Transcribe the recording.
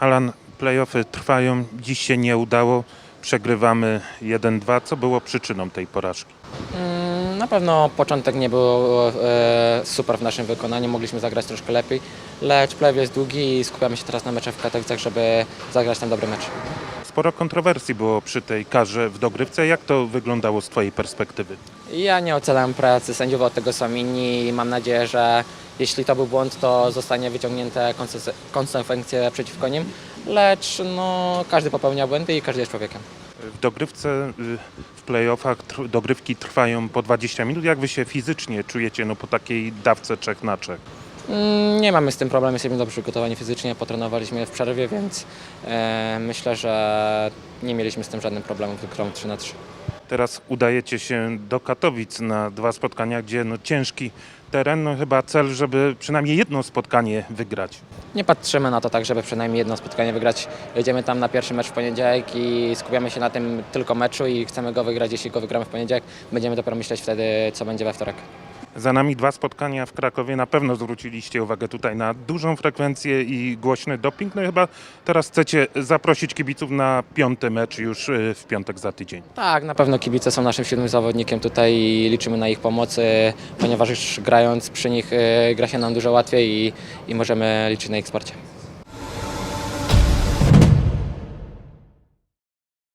Alan, playoffy trwają, dziś się nie udało, przegrywamy 1-2. Co było przyczyną tej porażki? Mm, Na pewno początek nie był e, super w naszym wykonaniu, mogliśmy zagrać troszkę lepiej, lecz play jest długi i skupiamy się teraz na meczach w Katowicach, żeby zagrać tam dobry mecz. Sporo kontrowersji było przy tej karze w dogrywce. Jak to wyglądało z Twojej perspektywy? Ja nie oceniam pracy sędziów, od tego są inni i mam nadzieję, że jeśli to był błąd, to zostanie wyciągnięte konse- konsekwencje przeciwko nim, lecz no, każdy popełnia błędy i każdy jest człowiekiem. W dogrywce, y, w playoffach dogrywki trwają po 20 minut. Jak Wy się fizycznie czujecie no, po takiej dawce 3 na 3? Mm, Nie mamy z tym problemu, jesteśmy dobrze przygotowani fizycznie, potrenowaliśmy w przerwie, więc e, myślę, że nie mieliśmy z tym żadnych problemów, grą 3 na 3. Teraz udajecie się do Katowic na dwa spotkania, gdzie no, ciężki teren. No, chyba cel, żeby przynajmniej jedno spotkanie wygrać. Nie patrzymy na to tak, żeby przynajmniej jedno spotkanie wygrać. Jedziemy tam na pierwszy mecz w poniedziałek i skupiamy się na tym tylko meczu i chcemy go wygrać. Jeśli go wygramy w poniedziałek, będziemy dopiero myśleć wtedy, co będzie we wtorek. Za nami dwa spotkania w Krakowie. Na pewno zwróciliście uwagę tutaj na dużą frekwencję i głośny doping. No i chyba teraz chcecie zaprosić kibiców na piąty mecz już y, w piątek za tydzień. Tak, na pewno kibice są naszym silnym zawodnikiem tutaj i liczymy na ich pomocy, ponieważ już grając przy nich e, gra się nam dużo łatwiej i, i możemy liczyć na ich wsparcie.